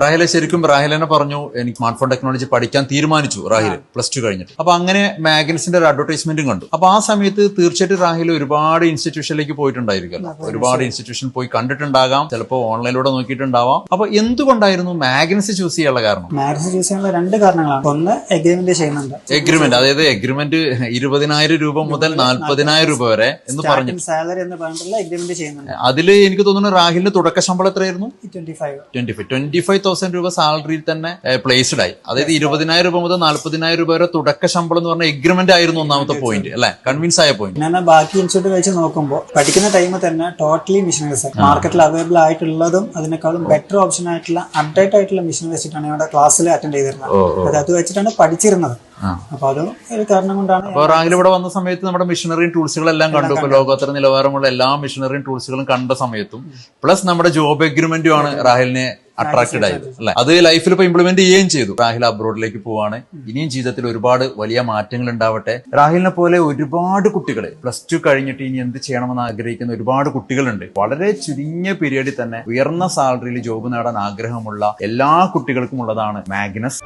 റാഹിലെ ശരിക്കും റാഹിലെന്നെ പറഞ്ഞു എനിക്ക് സ്മാർട്ട് ഫോൺ ടെക്നോളജി പഠിക്കാൻ തീരുമാനിച്ചു റാഹിൽ പ്ലസ് ടു കഴിഞ്ഞിട്ട്. അപ്പൊ അങ്ങനെ മാഗൻസിന്റെ ഒരു അഡ്വർടൈസ്മെന്റും കണ്ടു. അപ്പൊ ആ സമയത്ത് തീർച്ചയായിട്ടും റാഹിൽ ഒരുപാട് ഇൻസ്റ്റിറ്റ്യൂഷനിലേക്ക് പോയിട്ടുണ്ടായിരിക്കുമല്ലോ ഒരുപാട് ഇൻസ്റ്റിറ്റ്യൂഷൻ പോയി കണ്ടിട്ടുണ്ടാകാം. ചിലപ്പോൾ ഓൺലൈനിലൂടെ നോക്കിയിട്ടുണ്ടാവാം. അപ്പൊ എന്തുകൊണ്ടായിരുന്നു മാഗ്നസ് ചൂസ് ചെയ്യാനുള്ള കാരണം? മാഗ്നസ് ചൂസ് ചെയ്യാനുള്ള രണ്ട് കാരണങ്ങളാണ്. ഒന്ന് എഗ്രിമെന്റ് ചെയ്യുന്നുണ്ട്. എഗ്രിമെന്റ് അതായത് എഗ്രിമെന്റ് ഇരുപതിനായിരം രൂപ മുതൽ നാൽപ്പതിനായിരം രൂപ വരെ എന്ന് പറഞ്ഞു. സാലറി എന്ന് പറഞ്ഞിട്ടുള്ള എഗ്രിമെന്റ് ചെയ്യുന്നുണ്ട്. അതിൽ എനിക്ക് തോന്നുന്നു റാഹിലിന്റെ തുടക്ക ശമ്പളം എത്രയായിരുന്നു? Twenty five twenty five twenty five thousand രൂപ സാലറിയിൽ തന്നെ പ്ലേസ്ഡ് ആയി. അതായത് ഇരുപതിനായിരം രൂപ മുതൽ നാല്പതിനായിരം രൂപ വരെ തുടക്ക ശമ്പളം എന്ന് പറഞ്ഞ എഗ്രിമെന്റ് ആയിരുന്നു ഒന്നാമത്തെ പോയിന്റ് അല്ലെ? കൺവിൻസ് ആയ പോയിന്റ് ഞാൻ ബാക്കി ഇൻസ്റ്റിറ്റ്യൂട്ട് വെച്ച് നോക്കുമ്പോൾ പഠിക്കുന്ന ടൈമിൽ തന്നെ ടോട്ടലി മിഷനറീസ് മാർക്കറ്റിൽ അവൈലബിൾ ആയിട്ടുള്ളതും അതിനേക്കാളും ബെറ്റർ ഓപ്ഷൻ ആയിട്ടുള്ള അപ്ഡേറ്റ് ആയിട്ടുള്ള മിഷൻ വെച്ചിട്ടാണ് ഞങ്ങളുടെ ക്ലാസ്സിൽ അറ്റൻഡ് ചെയ്തിരുന്നത്. അത് അത് വെച്ചിട്ടാണ് പഠിച്ചിരുന്നത്. അപ്പൊ അതും ഒരു കാരണം കൊണ്ടാണ് അപ്പൊ ഇവിടെ വന്ന സമയത്ത് നമ്മുടെ മിഷനറിയും ടൂൾസുകളെല്ലാം കണ്ടു. ഇപ്പൊ ലോകോത്തര നിലവാരമുള്ള എല്ലാ മിഷനറിയും ടൂൾസുകളും കണ്ട സമയത്തും പ്ലസ് നമ്മുടെ ജോബ് എഗ്രിമെന്റും ആണ് റാഹിലിനെ അട്രാക്റ്റഡ് ആയത്. അല്ലെ അത് ലൈഫിൽ ഇപ്പൊ ഇംപ്ലിമെന്റ് ചെയ്യുകയും ചെയ്തു. രാഹിൽ അബ്രോഡിലേക്ക് പോവാണ്. ഇനിയും ജീവിതത്തിൽ ഒരുപാട് വലിയ മാറ്റങ്ങൾ ഉണ്ടാവട്ടെ. രാഹിലിനെ പോലെ ഒരുപാട് കുട്ടികൾ പ്ലസ് ടു കഴിഞ്ഞിട്ട് ഇനി എന്ത് ചെയ്യണമെന്ന് ആഗ്രഹിക്കുന്ന ഒരുപാട് കുട്ടികളുണ്ട്. വളരെ ചുരുങ്ങിയ പീരീഡിൽ തന്നെ ഉയർന്ന സാലറിയിൽ ജോബ് നേടാൻ ആഗ്രഹമുള്ള എല്ലാ കുട്ടികൾക്കും ഉള്ളതാണ് മാഗ്നസ്.